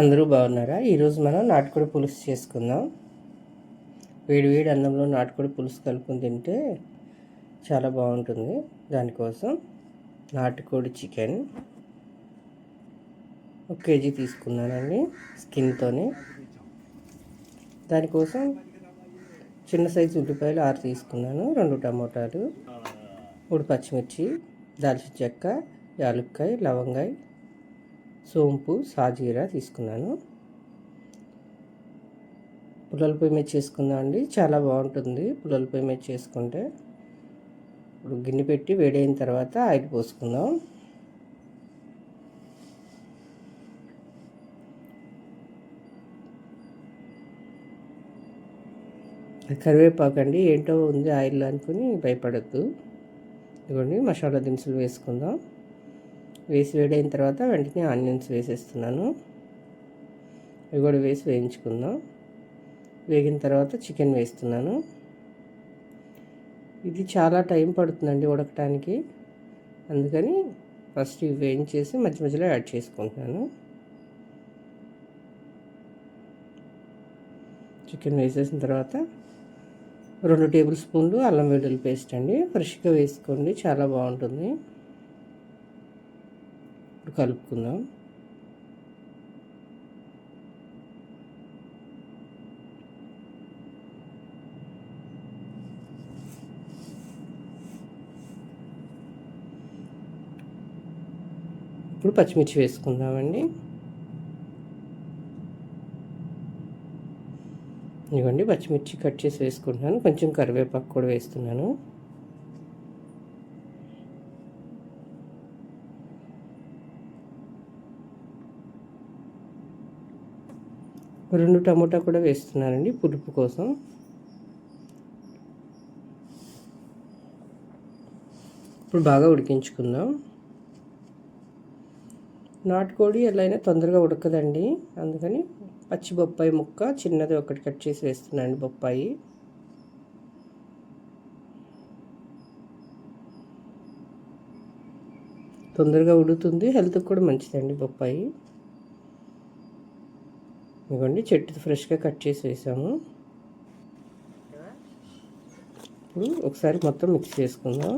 అందరూ బాగున్నారా? ఈరోజు మనం నాటుకోడి పులుసు చేసుకుందాం. వేడి వేడి అన్నంలో నాటుకోడి పులుసు కలుపుకొని తింటే చాలా బాగుంటుంది. దానికోసం నాటుకోడి చికెన్ ఒక కేజీ తీసుకున్నానండి స్కిన్తోని. దానికోసం చిన్న సైజు ఉల్లిపాయలు ఆరు తీసుకున్నాను. రెండు టమోటాలు మూడు పచ్చిమిర్చి దాల్చిన చెక్క యాలుక్కాయ లవంగాయ సోంపు సాజీరా తీసుకున్నాను. పుల్లల పొయ్యి మీద చేసుకుందాం అండి. చాలా బాగుంటుంది పుల్లల పొయ్యి మీద చేసుకుంటే. ఇప్పుడు గిన్నె పెట్టి వేడైన తర్వాత ఆయిల్ పోసుకుందాం. కరివేపాకు అండి. ఏంటో ఉంది ఆయిల్ అనుకుని భయపడద్దు. ఇదిగోండి మసాలా దినుసులు వేసుకుందాం. వేసి వేడైన తర్వాత వెంటనే ఆనియన్స్ వేసేస్తున్నాను. అవి కూడా వేసి వేయించుకుందాం. వేగిన తర్వాత చికెన్ వేస్తున్నాను. ఇది చాలా టైం పడుతుందండి ఉడకటానికి. అందుకని ఫస్ట్ ఇవి వేయించేసి మధ్య మధ్యలో యాడ్ చేసుకుంటున్నాను. చికెన్ వేసేసిన తర్వాత రెండు టేబుల్ స్పూన్లు అల్లం వెల్లుల్లి పేస్ట్ అండి. ఫ్రెష్గా వేసుకోండి చాలా బాగుంటుంది. కలుపుకుందాం. ఇప్పుడు పచ్చిమిర్చి వేసుకుందామండి. ఇవ్వండి పచ్చిమిర్చి కట్ చేసి వేసుకుంటున్నాను. కొంచెం కరివేపాకు కూడా వేస్తున్నాను. రెండు టమోటా కూడా వేస్తున్నానండి పులుపు కోసం. ఇప్పుడు బాగా ఉడికించుకుందాం. నాటుకోడి ఎలా అయినా తొందరగా ఉడకదండి. అందుకని పచ్చి బొప్పాయి ముక్క చిన్నది ఒకటి కట్ చేసి వేస్తున్నాను బొప్పాయి. తొందరగా ఉడుకుతుంది హెల్త్కి కూడా మంచిదండి బొప్పాయి. ఇదిగోండి చెట్టు ఫ్రెష్గా కట్ చేసి వేసాము. ఇప్పుడు ఒకసారి మొత్తం మిక్స్ చేసుకుందాం.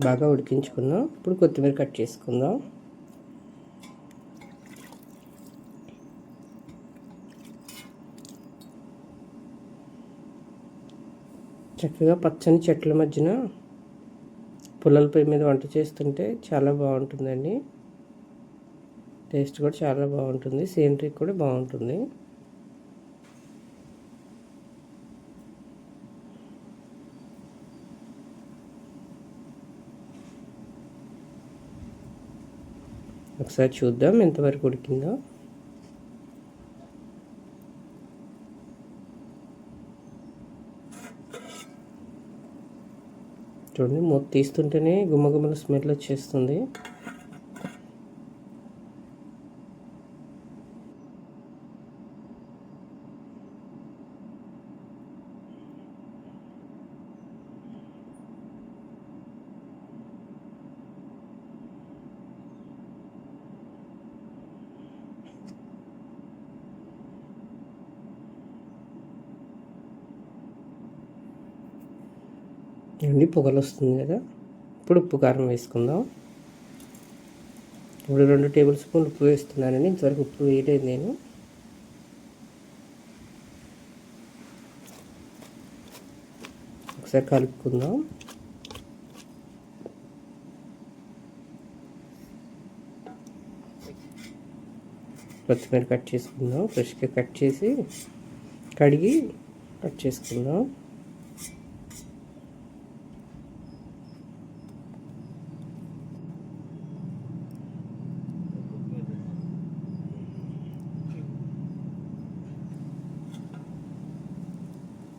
బాగా ఉడికించుకుందాం. ఇప్పుడు కొత్తిమీర కట్ చేసుకుందాం. చక్కగా పచ్చని చెట్ల మధ్యన పుల్లల పొయ్యి మీద వంట చేస్తుంటే చాలా బాగుంటుందండి. టేస్ట్ కూడా చాలా బాగుంటుంది. సీనరీ కూడా బాగుంటుంది. ఒకసారి చూద్దాం ఎంతవరకు ఉడికిందో. చూడండి. మూత తీస్తుంటేనే గుమ్మగుమ్మల స్మెల్ వచ్చేస్తుంది. అండి పొగలు వస్తుంది కదా. ఇప్పుడు ఉప్పు కారం వేసుకుందాం. ఇప్పుడు రెండు టేబుల్ స్పూన్లు ఉప్పు వేస్తున్నానండి. ఇంతవరకు ఉప్పు వేయలేదు నేను. ఒకసారి కలుపుకుందాం. కొత్తిమీర కట్ చేసుకుందాం. ఫ్రెష్గా కట్ చేసి కడిగి కట్ చేసుకుందాం.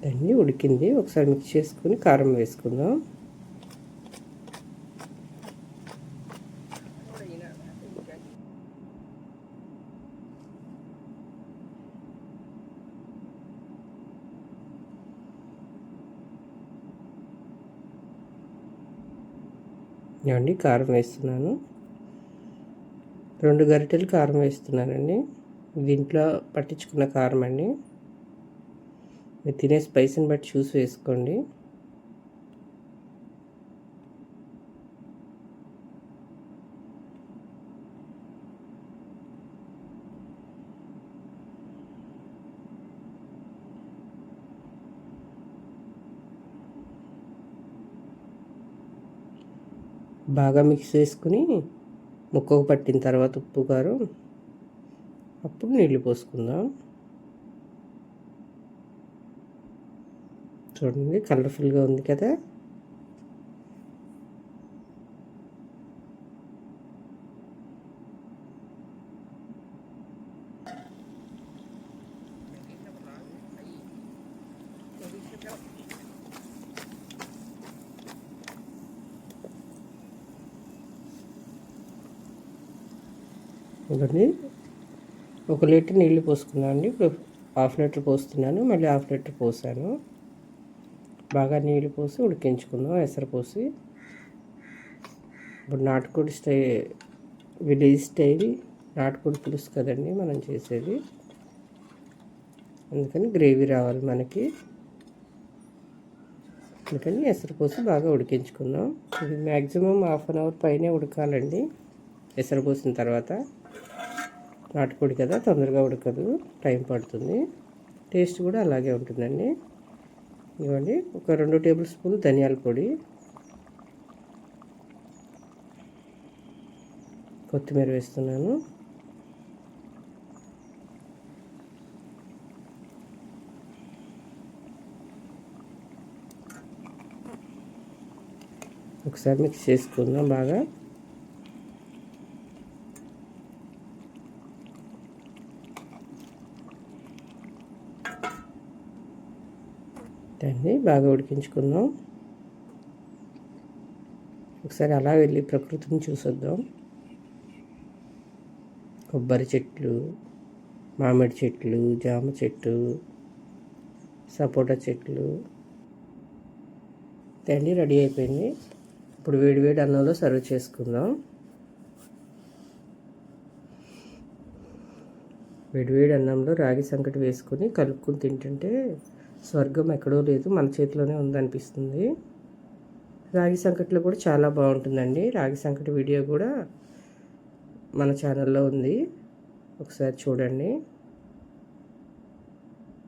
అన్నీ ఉడికింది. ఒకసారి మిక్స్ చేసుకుని కారం వేసుకుందాం. అండి కారం వేస్తున్నాను. రెండు గరిటెలు కారం వేస్తున్నానండి. దీంట్లో పట్టించుకున్న కారం అండి. మీరు తినే స్పైసీని బట్టి చూసి వేసుకోండి బాగా మిక్స్ చేసుకుని ముక్కకు పట్టిన తర్వాత ఉప్పు కారం అప్పుడు నీళ్ళు పోసుకుందాం. చూడండి కలర్ఫుల్గా ఉంది కదా. ఇవన్నీ ఒక లీటర్ నీళ్ళు పోసుకున్నాను అండి. ఇప్పుడు హాఫ్ లీటర్ పోస్తున్నాను మళ్ళీ హాఫ్ లీటర్ పోసాను. బాగా నీళ్ళు పోసి ఉడికించుకుందాం ఎసరు పోసి. ఇప్పుడు నాటుకోడి స్టై విలేజ్ స్టైల్ నాటుకోడి పులుసు కదండి మనం చేసేది. అందుకని గ్రేవీ రావాలి మనకి. అందుకని ఎసరు పోసి బాగా ఉడికించుకున్నాం ఇది మ్యాక్సిమం హాఫ్ అన్ అవర్ పైనే ఉడకాలండి ఎసరు పోసిన తర్వాత. నాటుకోడి కదా తొందరగా ఉడకదు టైం పడుతుంది. టేస్ట్ కూడా అలాగే ఉంటుందండి. ఇవ్వండి. ఒక రెండు టేబుల్ స్పూన్ ధనియాల పొడి. కొత్తిమీర వేస్తున్నాను. ఒకసారి మిక్స్ చేసుకుందాం బాగా. దాన్ని బాగా ఉడికించుకుందాం. ఒకసారి అలా వెళ్ళి ప్రకృతిని చూసొద్దాం. కొబ్బరి చెట్లు మామిడి చెట్లు జామ చెట్టు సపోటా చెట్లు. తండి రెడీ అయిపోయింది. ఇప్పుడు వేడి వేడి అన్నంలో సర్వ్ చేసుకుందాం. వేడి వేడి అన్నంలో రాగి సంకటి వేసుకొని కలుపుకొని తింటుంటే స్వర్గం ఎక్కడో లేదు మన చేతిలోనే ఉందనిపిస్తుంది. రాగి సంకట్లో కూడా చాలా బాగుంటుందండి. రాగి సంకటి వీడియో కూడా మన ఛానల్లో ఉంది. ఒకసారి చూడండి.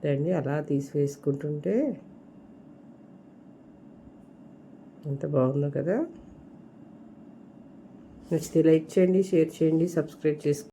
దాన్ని అలా తీసివేసుకుంటుంటే ఎంత బాగుందో కదా. నచ్చితే లైక్ చేయండి షేర్ చేయండి సబ్స్క్రైబ్ చేసుకోండి.